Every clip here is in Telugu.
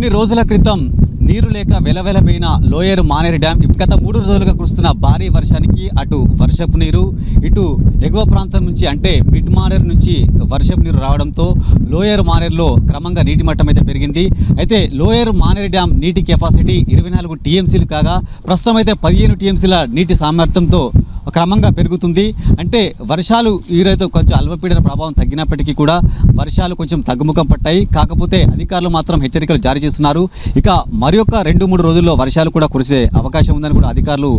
కొన్ని రోజుల క్రితం నీరు లేక వెలవెలబోయిన లోయర్ మానేరు డ్యాం గత మూడు రోజులుగా కురుస్తున్న భారీ వర్షానికి అటు వర్షపు నీరు ఇటు ఎగువ ప్రాంతం నుంచి అంటే మిడ్ మానేరు నుంచి వర్షపు నీరు రావడంతో లోయర్ మానేరులో క్రమంగా నీటి మట్టం అయితే పెరిగింది. అయితే లోయర్ మానేరు డ్యాం నీటి కెపాసిటీ ఇరవై నాలుగు టీఎంసీలు కాగా ప్రస్తుతం అయితే పదిహేను టీఎంసీల నీటి సామర్థ్యంతో క్రమంగా పెరుగుతుంది. అంటే వర్షాలు ఈరోజు కొంచెం అల్పపీడన ప్రభావం తగ్గినప్పటికీ కూడా వర్షాలు కొంచెం తగ్గుముఖం పట్టాయి. కాకపోతే అధికారులు మాత్రం హెచ్చరికలు జారీ చేస్తున్నారు. ఇక మరి రెండు మూడు రోజుల్లో వర్షాలు కూడా కురిసే అవకాశం ఉందని కూడా అధికారులు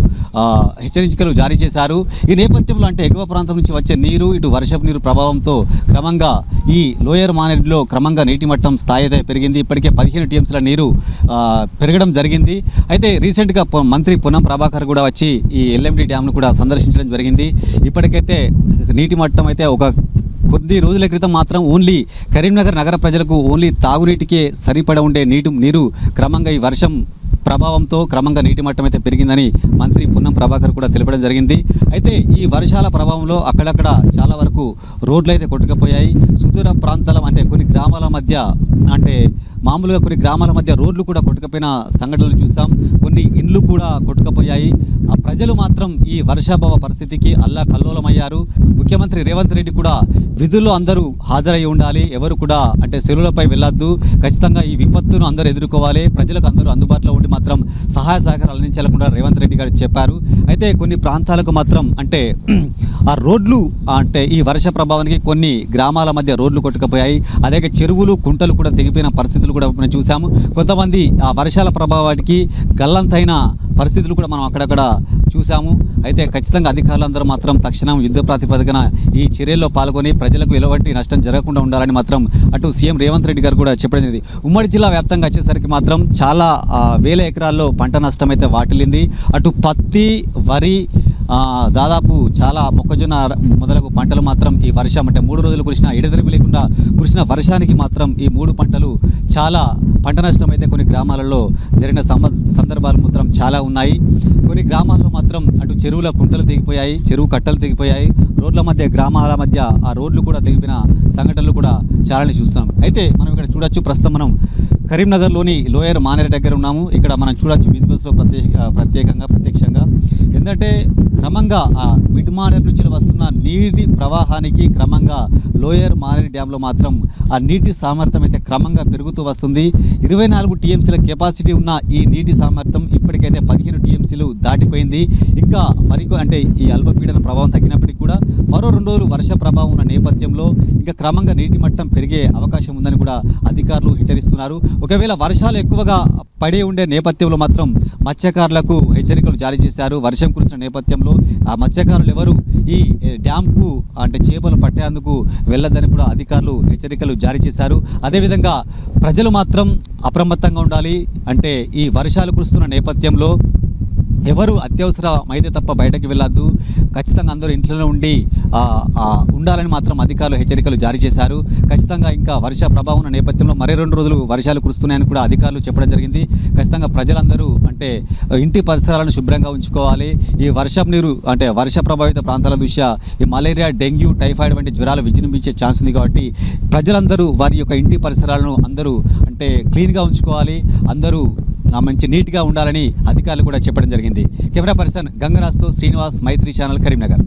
హెచ్చరికలు జారీ చేశారు. ఈ నేపథ్యంలో అంటే ఎగువ ప్రాంతం నుంచి వచ్చే నీరు ఇటు వర్షపు నీరు ప్రభావంతో క్రమంగా ఈ లోయర్ మానేడ్లో క్రమంగా నీటి మట్టం స్థాయి అయితే పెరిగింది. ఇప్పటికే పదిహేను టీఎంసీల నీరు పెరగడం జరిగింది. అయితే రీసెంట్గా మంత్రి పొన్నం ప్రభాకర్ కూడా వచ్చి ఈ ఎల్ఎండి డ్యామ్ను కూడా సందర్శించడం జరిగింది. ఇప్పటికైతే నీటి మట్టం అయితే ఒక కొద్ది రోజుల క్రితం మాత్రం ఓన్లీ కరీంనగర్ నగర ప్రజలకు ఓన్లీ తాగునీటికే సరిపడ ఉండే నీటి నీరు క్రమంగా ఈ వర్షం ప్రభావంతో క్రమంగా నీటి మట్టం అయితే పెరిగిందని మంత్రి పున్నం ప్రభాకర్ కూడా తెలపడం జరిగింది. అయితే ఈ వర్షాల ప్రభావంలో అక్కడక్కడ చాలా వరకు రోడ్లు అయితే కొట్టుకుపోయాయి. సుదూర ప్రాంతాల అంటే కొన్ని గ్రామాల మధ్య అంటే మామూలుగా కొన్ని గ్రామాల మధ్య రోడ్లు కూడా కొట్టుకుపోయిన సంఘటనలు చూసాం. కొన్ని ఇండ్లు కూడా కొట్టుకుపోయాయి. ఆ ప్రజలు మాత్రం ఈ వర్షాభావ పరిస్థితికి అల్లా కల్లోలమయ్యారు. ముఖ్యమంత్రి రేవంత్ రెడ్డి కూడా విధుల్లో అందరూ హాజరై ఉండాలి. ఎవరు కూడా అంటే సెలవులపై వెళ్ళొద్దు. ఖచ్చితంగా ఈ విపత్తును అందరూ ఎదుర్కోవాలి. ప్రజలకు అందరూ అందుబాటులో ఉండి మాత్రం సహాయ సహకారాలు అందించాలకుండా రేవంత్ రెడ్డి గారు చెప్పారు. అయితే కొన్ని ప్రాంతాలకు మాత్రం అంటే ఆ రోడ్లు అంటే ఈ వర్ష ప్రభావానికి కొన్ని గ్రామాల మధ్య రోడ్లు కొట్టుకుపోయాయి. అదే చెరువులు కుంటలు కూడా తెగిపోయిన పరిస్థితులు కూడా మనం చూసాము. కొంతమంది ఆ వర్షాల ప్రభావానికి గల్లంతైన పరిస్థితులు కూడా మనం అక్కడక్కడ చూసాము అయితే ఖచ్చితంగా అధికారులందరూ మాత్రం తక్షణం యుద్ధ ప్రాతిపదికన ఈ చర్యల్లో పాల్గొని ప్రజలకు ఎలాంటి నష్టం జరగకుండా ఉండాలని మాత్రం అటు సీఎం రేవంత్ రెడ్డి గారు కూడా చెప్పడం ఇది ఉమ్మడి జిల్లా వ్యాప్తంగా వచ్చేసరికి మాత్రం చాలా వేల ఎకరాల్లో పంట నష్టం అయితే వాటిల్లింది. అటు పత్తి వరి దాదాపు చాలా మొక్కజొన్న మొదలగు పంటలు మాత్రం ఈ వర్షం అంటే మూడు రోజులు కురిసిన ఎడతెరిపి లేకుండా కురిసిన వర్షానికి మాత్రం ఈ మూడు పంటలు చాలా పంట నష్టం అయితే కొన్ని గ్రామాలలో జరిగిన సందర్భాలు చాలా ఉన్నాయి. కొన్ని గ్రామాల్లో మాత్రం అటు చెరువుల కుంటలు తెగిపోయాయి చెరువు కట్టలు తెగిపోయాయి. రోడ్ల మధ్య గ్రామాల మధ్య ఆ రోడ్లు కూడా తెగిపోయిన సంఘటనలు కూడా చాలానే చూస్తున్నాం. అయితే మనం ఇక్కడ చూడొచ్చు ప్రస్తుతం మనం కరీంనగర్లోని లోయర్ మానేరు దగ్గర ఉన్నాము. ఇక్కడ మనం చూడొచ్చు విజువల్స్లో ప్రత్యేక ప్రత్యేకంగా ప్రత్యక్షంగా. ఎందుకంటే క్రమంగా ఆ మిడ్ మానేరు నుంచి వస్తున్న నీటి ప్రవాహానికి క్రమంగా లోయర్ మానేరు డ్యాంలో మాత్రం ఆ నీటి సామర్థ్యం అయితే క్రమంగా పెరుగుతూ వస్తుంది. ఇరవై నాలుగు టీఎంసీల కెపాసిటీ ఉన్న ఈ నీటి సామర్థ్యం ఇప్పటికైతే పదిహేను దాటిపోయింది. ఇంకా మరికొ అంటే ఈ అల్పపీడన ప్రభావం తగ్గినప్పటికీ కూడా మరో రెండు రోజులు వర్ష ప్రభావం ఉన్న నేపథ్యంలో ఇంకా క్రమంగా నీటి మట్టం పెరిగే అవకాశం ఉందని కూడా అధికారులు హెచ్చరిస్తున్నారు. ఒకవేళ వర్షాలు ఎక్కువగా పడి ఉండే నేపథ్యంలో మాత్రం మత్స్యకారులకు హెచ్చరికలు జారీ చేశారు. వర్షం కురిసిన నేపథ్యంలో ఆ మత్స్యకారులు ఎవరు? ఈ డ్యామ్కు డ్యాంకు అంటే చేపలు పట్టేందుకు వెళ్ళదని కూడా అధికారులు హెచ్చరికలు జారీ చేశారు. అదేవిధంగా ప్రజలు మాత్రం అప్రమత్తంగా ఉండాలి. అంటే ఈ వర్షాలు కురుస్తున్న నేపథ్యంలో ఎవరు అత్యవసరమైతే తప్ప బయటకు వెళ్ళొద్దు. ఖచ్చితంగా అందరూ ఇంట్లోనే ఉండి ఉండాలని మాత్రం అధికారులు హెచ్చరికలు జారీ చేశారు. ఖచ్చితంగా ఇంకా వర్ష ప్రభావం ఉన్న నేపథ్యంలో మరే రెండు రోజులు వర్షాలు కురుస్తున్నాయని కూడా అధికారులు చెప్పడం జరిగింది. ఖచ్చితంగా ప్రజలందరూ అంటే ఇంటి పరిసరాలను శుభ్రంగా ఉంచుకోవాలి. ఈ వర్షం నీరు అంటే వర్ష ప్రభావిత ప్రాంతాల దృష్ట్యా ఈ మలేరియా డెంగ్యూ టైఫాయిడ్ వంటి జ్వరాలు విజృంభించే ఛాన్స్ ఉంది కాబట్టి ప్రజలందరూ వారి యొక్క ఇంటి పరిసరాలను అందరూ అంటే క్లీన్గా ఉంచుకోవాలి. అందరూ మంచి నీట్గా ఉండాలని అధికారులు కూడా చెప్పడం జరిగింది. కెమెరా పర్సన్ గంగరాజ్తో శ్రీనివాస్ మైత్రి ఛానల్ కరీంనగర్.